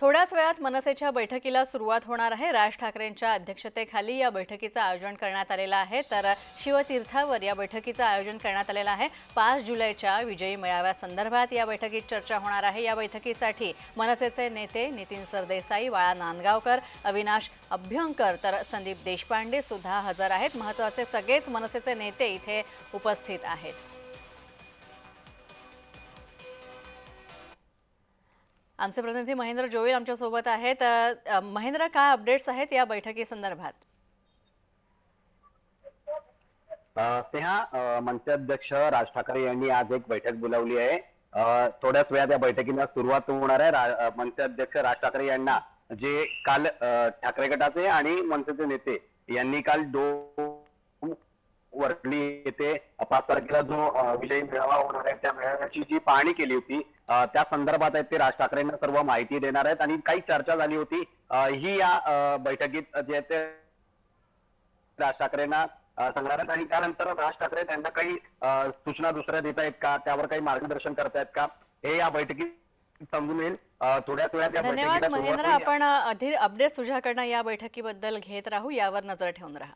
थोड्याच वेळात मनसेच्या बैठकीला सुरुवात होणार आहे. राज ठाकरेंच्या अध्यक्षतेखाली या बैठकीचं आयोजन करण्यात आलेलं आहे. तर शिवतीर्थावर या बैठकीचं आयोजन करण्यात आलेलं आहे. पाच जुलैच्या विजयी मेळाव्यासंदर्भात या बैठकीत चर्चा होणार आहे. या बैठकीसाठी मनसेचे नेते नितीन सरदेसाई वाळा नांदगावकर अविनाश अभ्यंकर तर संदीप देशपांडे सुद्धा हजर आहेत. महत्त्वाचे सगळेच मनसेचे नेते इथे उपस्थित आहेत. आमचे प्रतिनिधी महेंद्र जोईल आमच्यासोबत आहेत महेंद्र काय अपडेट्स आहेत या बैठकी संदर्भात? स्नेहा मंच अध्यक्ष राज ठाकरे यांनी आज एक बैठक बोलावली आहे. थोड्याच वेळात या बैठकीला सुरुवात होणार आहे. मंच अध्यक्ष राज ठाकरे यांना जे काल ठाकरे गटाचे आणि मनसेचे नेते यांनी काल दोन वरली येथे पाच तारखेला जो विजयी मेळावा होणार आहे त्या मेळाव्याची जी पाहणी केली होती त्या संदर्भात आहेत ते राज ठाकरेंना सर्व माहिती देणार आहेत. आणि काही चर्चा झाली होती. ही या बैठकीत जे आहे ते राज ठाकरेंना सांगणार आहेत. आणि त्यानंतर राज ठाकरे त्यांना काही सूचना दुसऱ्या देत आहेत का? त्यावर काही मार्गदर्शन करतायत का? हे या बैठकीत समजून येईल. धन्यवाद महेंद्र. आपण अधिक अपडेट्स तुझ्याकडनं या बैठकीबद्दल घेत राहू. यावर नजर ठेवून राहा.